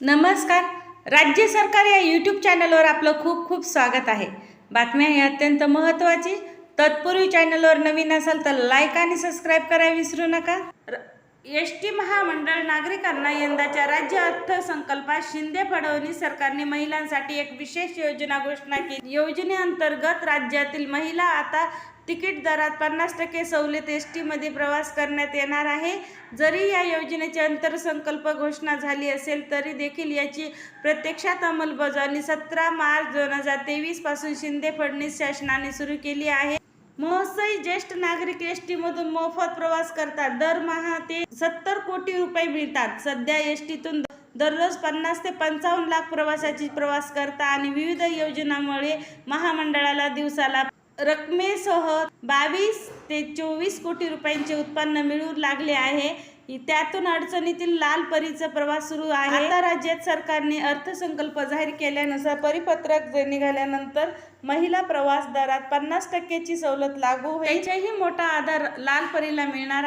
नमस्कार. राज्य सरकार या यूट्यूब चॅनलवर आपलं खूप खूप स्वागत आहे. बातम्या ही अत्यंत महत्त्वाची. तत्पूर्वी चॅनलवर नवीन असाल तर लाईक आणि सबस्क्राईब करायला विसरू नका. एस टी महामंडळ नागरिकांना यंदाच्या राज्य अर्थसंकल्पात शिंदे फडणवीस सरकारने महिलांसाठी एक विशेष योजना घोषणा केली. योजनेअंतर्गत राज्यातील महिला आता तिकीट दरात पन्नास टक्के सवलत एस टीमध्ये प्रवास करण्यात येणार आहे. जरी या योजनेची अंतरसंकल्प घोषणा झाली असेल तरी देखील याची प्रत्यक्षात अंमलबजावणी सतरा मार्च दोन हजार तेवीसपासून शिंदे फडणवीस शासनाने सुरू केली आहे. महसई ज्येष्ठ नागरिक एस टीमधून मोफत प्रवास करतात. दरमहा ते सत्तर कोटी रुपये मिळतात. सध्या एस टीतून दररोज पन्नास ते पंचावन्न लाख प्रवासाची प्रवास करता आणि विविध योजनांमुळे महामंडळाला दिवसाला रकमेसह बावीस ते चोवीस कोटी रुपयांचे उत्पन्न मिळू लागले आहे. त्यातून अडचणीतील लाल परीचा प्रवास सुरू आहे. आता राज्यात सरकारने अर्थसंकल्प जाहीर केल्यानुसार परिपत्रक निघाल्यानंतर महिला प्रवास दरात पन्नास टक्क्याची सवलत लागू होईल. मोठा आधार लाल परीला मिळणार